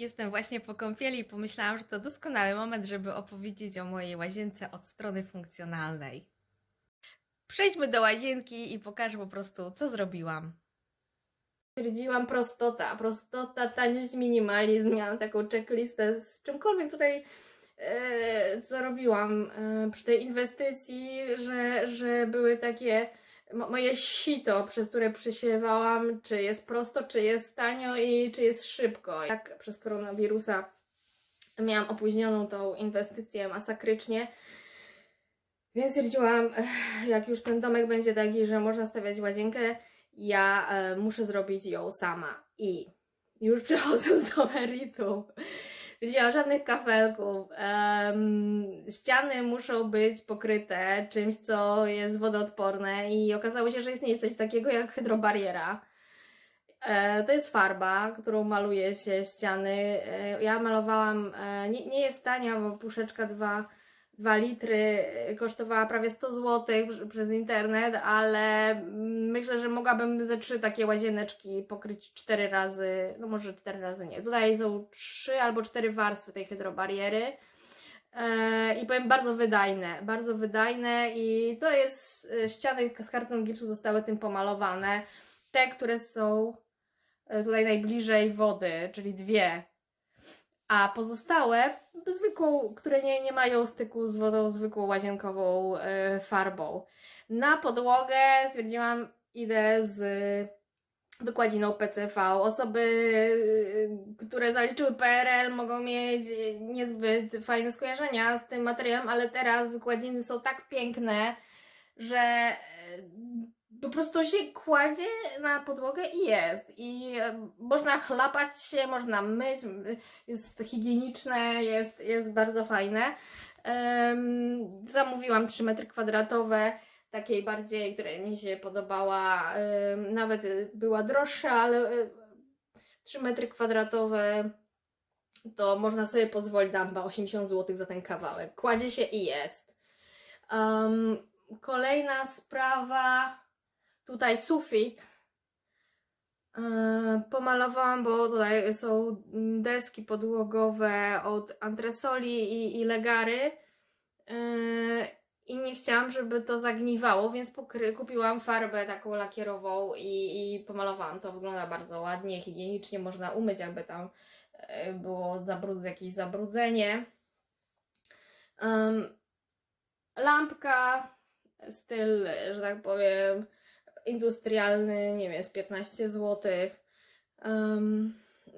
Jestem właśnie po kąpieli i pomyślałam, że to doskonały moment, żeby opowiedzieć o mojej łazience od strony funkcjonalnej. Przejdźmy do łazienki i pokażę po prostu, co zrobiłam. Stwierdziłam prostota, prostota, taniość, minimalizm. Miałam taką checklistę z czymkolwiek tutaj, e, co robiłam e, przy tej inwestycji, że, że były takie moje sito, przez które przesiewałam, czy jest prosto, czy jest tanio i czy jest szybko. Jak przez koronawirusa miałam opóźnioną tą inwestycję masakrycznie, więc stwierdziłam, "Ech, jak już ten domek będzie taki, że można stawiać łazienkę, ja e, muszę zrobić ją sama. I już przechodząc do meritum, Wiedziałam, żadnych kafelków. Em, ściany muszą być pokryte czymś, co jest wodoodporne i okazało się, że istnieje coś takiego jak hydrobariera. E, to jest farba, którą maluje się ściany. E, ja malowałam, e, nie, nie jest tania, bo puszeczka 2, 2 litry e, kosztowała prawie 100 zł przez internet, ale myślę, że mogłabym ze trzy takie łazieneczki pokryć cztery razy, no może cztery razy nie. Tutaj są trzy albo cztery warstwy tej hydrobariery. E, I powiem bardzo wydajne, bardzo wydajne i to jest, e, ściany z kartonu gipsu zostały tym pomalowane. Te, które są tutaj najbliżej wody, czyli dwie, a pozostałe zwykłą, które nie, nie mają styku z wodą, zwykłą łazienkową e, farbą. Na podłogę stwierdziłam, idę z wykładziną PCV. Osoby, y, które zaliczyły PRL, mogą mieć niezbyt fajne skojarzenia z tym materiałem, ale teraz wykładziny są tak piękne, że y, po prostu się kładzie na podłogę i jest. I y, można chlapać się, można myć, jest higieniczne, jest, jest bardzo fajne. Em, zamówiłam 3 metry kwadratowe takiej bardziej, która mi się podobała, ym, nawet y, była droższa, ale y, 3 metry kwadratowe to można sobie pozwolić, dam chyba 80 zł za ten kawałek. Kładzie się i jest. Ym, kolejna sprawa, tutaj sufit. Yy, Pomalowałam, bo tutaj są deski podłogowe od antresoli i, i legary. Yy, i nie chciałam, żeby to zagniwało, więc kupiłam farbę taką lakierową i, i pomalowałam. To wygląda bardzo ładnie, higienicznie, można umyć, jakby tam e, było zabrud- jakieś zabrudzenie. Em, lampka, styl, że tak powiem, industrialny, nie wiem, z 15 zł. Um,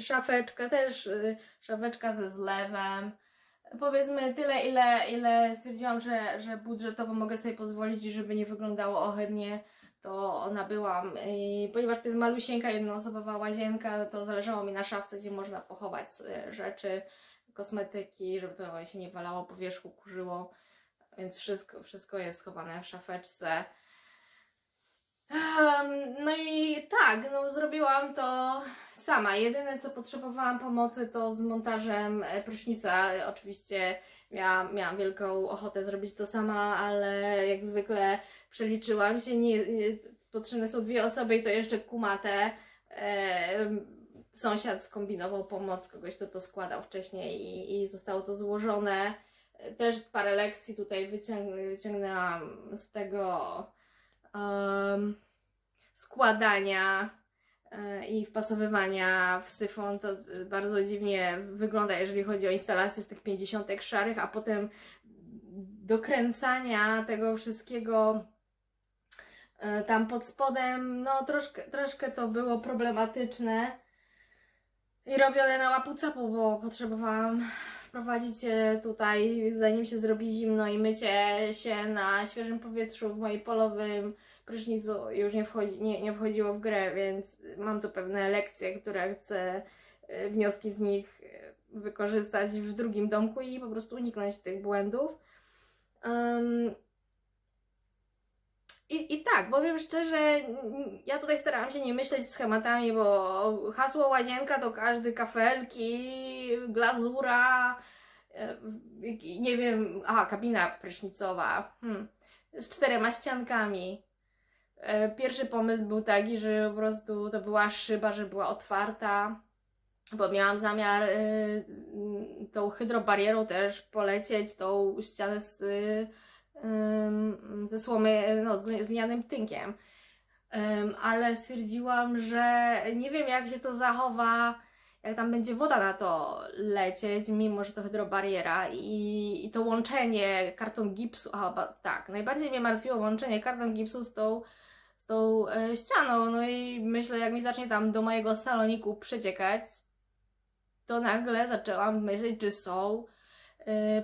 szafeczka też, y, szafeczka ze zlewem powiedzmy tyle, ile, ile stwierdziłam, że, że budżetowo mogę sobie pozwolić żeby nie wyglądało ohydnie, to nabyłam. I ponieważ to jest malusieńka, jednoosobowa łazienka, to zależało mi na szafce, gdzie można pochować e, rzeczy, kosmetyki, żeby to się nie walało po wierzchu, kurzyło. Więc wszystko, wszystko jest schowane w szafeczce. Em, No i tak, no zrobiłam to sama. Jedyne co potrzebowałam pomocy to z montażem e, prysznica. Oczywiście miałam, miałam wielką ochotę zrobić to sama, ale jak zwykle przeliczyłam się. Nie, nie, potrzebne są dwie osoby i to jeszcze kumate. Em, Sąsiad skombinował pomoc, kogoś kto to składał wcześniej i, i zostało to złożone. E, Też parę lekcji tutaj wyciąg wyciągnęłam z tego składania e, i wpasowywania w syfon. To e, bardzo dziwnie wygląda, jeżeli chodzi o instalację z tych 50 szarych, a potem dokręcania tego wszystkiego e, tam pod spodem, no troszkę, troszkę to było problematyczne i robione na łapu capu, bo potrzebowałam wprowadzić e, tutaj, zanim się zrobi zimno i mycie się na świeżym powietrzu w moim polowym prysznicu już nie, wchodzi, nie, nie wchodziło w grę, więc mam tu pewne lekcje, które chcę, e, wnioski z nich e, wykorzystać w drugim domku i po prostu uniknąć tych błędów. I, I tak, powiem szczerze, ja tutaj starałam się nie myśleć schematami, bo hasło łazienka to każdy kafelki, glazura, e, nie wiem, aha, kabina prysznicowa, hmm, z czterema ściankami. E, Pierwszy pomysł był taki, że po prostu to była szyba, że była otwarta. bo miałam zamiar y, tą hydrobarierą też polecieć, tą ścianę z, y, ze słomy, no, z gli- z glinianym tynkiem. Ale stwierdziłam, że nie wiem jak się to zachowa, jak tam będzie woda na to lecieć, mimo że to hydrobariera i, i to łączenie karton gipsu, a chyba tak, najbardziej mnie martwiło łączenie karton gipsu z tą, z tą e, ścianą, no i myślę jak mi zacznie tam do mojego saloniku przeciekać, to nagle zaczęłam myśleć, czy są e,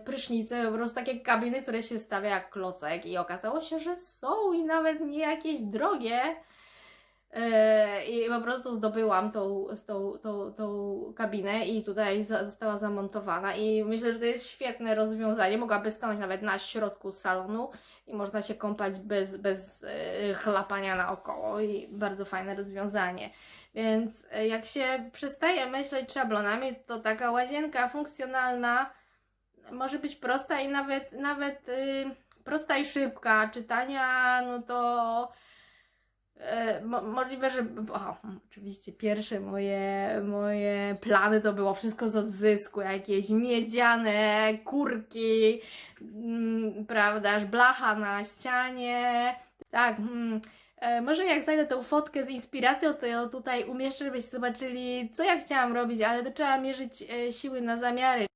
prysznice, po prostu takie kabiny, które się stawia jak klocek i okazało się, że są i nawet nie jakieś drogie. E, I po prostu zdobyłam tą, tą, tą, tą kabinę i tutaj została zamontowana i myślę, że to jest świetne rozwiązanie. Mogłaby stanąć nawet na środku salonu i można się kąpać bez, bez e, chlapania naokoło i bardzo fajne rozwiązanie. Więc jak się przestaje myśleć szablonami, to taka łazienka funkcjonalna może być prosta i nawet, nawet y, prosta i szybka. Czytania, no to mo, możliwe, że. O, oczywiście pierwsze moje, moje plany to było wszystko z odzysku, jakieś miedziane kurki, mm, prawdaż, blacha na ścianie. Tak, mm, E, Może jak znajdę tą fotkę z inspiracją, to ją tutaj umieszczę, żebyście zobaczyli, co ja chciałam robić, ale to trzeba mierzyć e, siły na zamiary.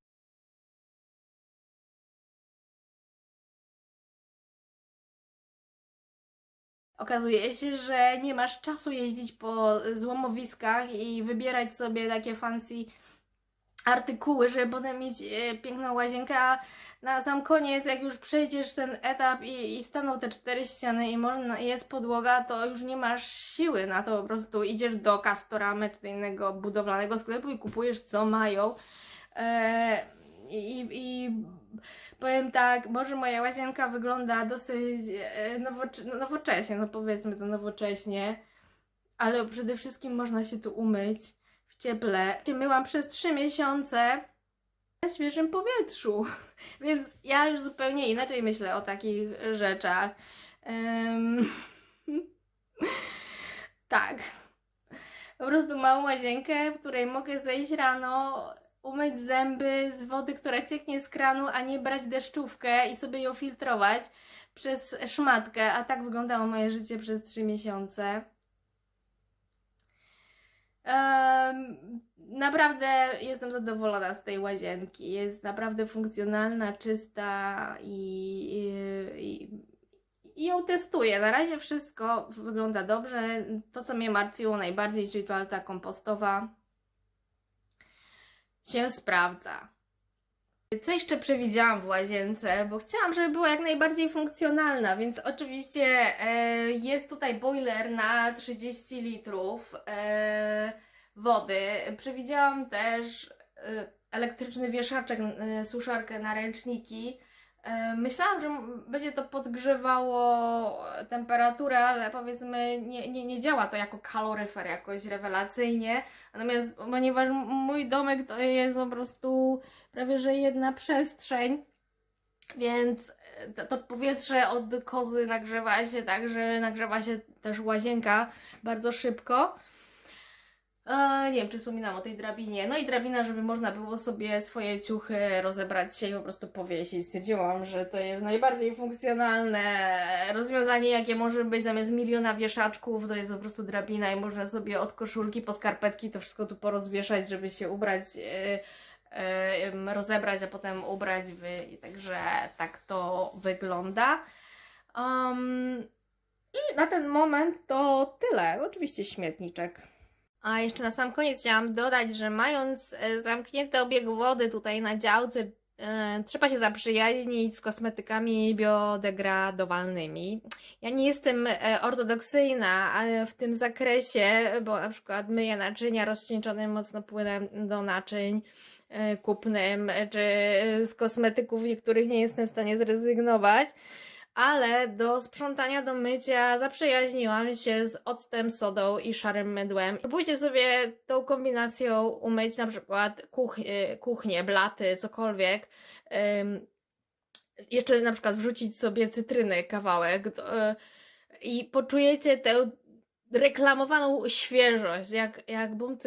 Okazuje się, że nie masz czasu jeździć po złomowiskach i wybierać sobie takie fancy artykuły, żeby potem mieć e, piękną łazienkę, a na sam koniec, jak już przejdziesz ten etap i, i staną te cztery ściany i można, jest podłoga, to już nie masz siły na to, po prostu idziesz do Castoramy czy do innego budowlanego sklepu i kupujesz co mają. E, i, I powiem tak, może moja łazienka wygląda dosyć e, nowocze- nowocześnie, no powiedzmy to nowocześnie, ale przede wszystkim można się tu umyć w cieple. Się Myłam przez 3 miesiące na świeżym powietrzu, więc ja już zupełnie inaczej myślę o takich rzeczach. Em, tak. Po prostu mam łazienkę, w której mogę zejść rano, umyć zęby z wody, która cieknie z kranu, a nie brać deszczówkę i sobie ją filtrować przez szmatkę. A tak wyglądało moje życie przez 3 miesiące. Em, naprawdę jestem zadowolona z tej łazienki. Jest naprawdę funkcjonalna, czysta i, i, i ją testuję. Na razie wszystko wygląda dobrze. To, co mnie martwiło najbardziej, czyli toaleta kompostowa, się sprawdza. Co jeszcze przewidziałam w łazience, bo chciałam, żeby była jak najbardziej funkcjonalna, więc oczywiście e, jest tutaj boiler na 30 litrów e, wody. Przewidziałam też e, elektryczny wieszaczek, e, suszarkę na ręczniki. E, myślałam, że będzie to podgrzewało temperaturę, ale powiedzmy nie, nie, nie działa to jako kaloryfer jakoś rewelacyjnie. Natomiast ponieważ mój domek to jest po prostu prawie że jedna przestrzeń, więc e, to, to powietrze od kozy nagrzewa się tak, że nagrzewa się też łazienka bardzo szybko. E, nie wiem, czy wspominałam o tej drabinie. No i drabina, żeby można było sobie swoje ciuchy rozebrać się i po prostu powiesić. Stwierdziłam, że to jest najbardziej funkcjonalne rozwiązanie, jakie może być zamiast miliona wieszaczków. To jest po prostu drabina i można sobie od koszulki po skarpetki to wszystko tu porozwieszać, żeby się ubrać, e, e, rozebrać, a potem ubrać. W... Także tak to wygląda. Um, I na ten moment to tyle. Oczywiście śmietniczek. A jeszcze na sam koniec chciałam dodać, że mając e, zamknięty obieg wody tutaj na działce, e, trzeba się zaprzyjaźnić z kosmetykami biodegradowalnymi. Ja nie jestem e, ortodoksyjna w tym zakresie, bo na przykład myję naczynia rozcieńczonym mocno płynem do naczyń kupnym, czy z kosmetyków niektórych nie jestem w stanie zrezygnować ale do sprzątania, do mycia zaprzyjaźniłam się z octem, sodą i szarym mydłem. Próbujcie sobie tą kombinacją umyć na przykład kuch kuchnię, blaty, cokolwiek. Ym, jeszcze na przykład wrzucić sobie cytryny, kawałek y, i poczujecie tę reklamowaną świeżość, jak, jak bum.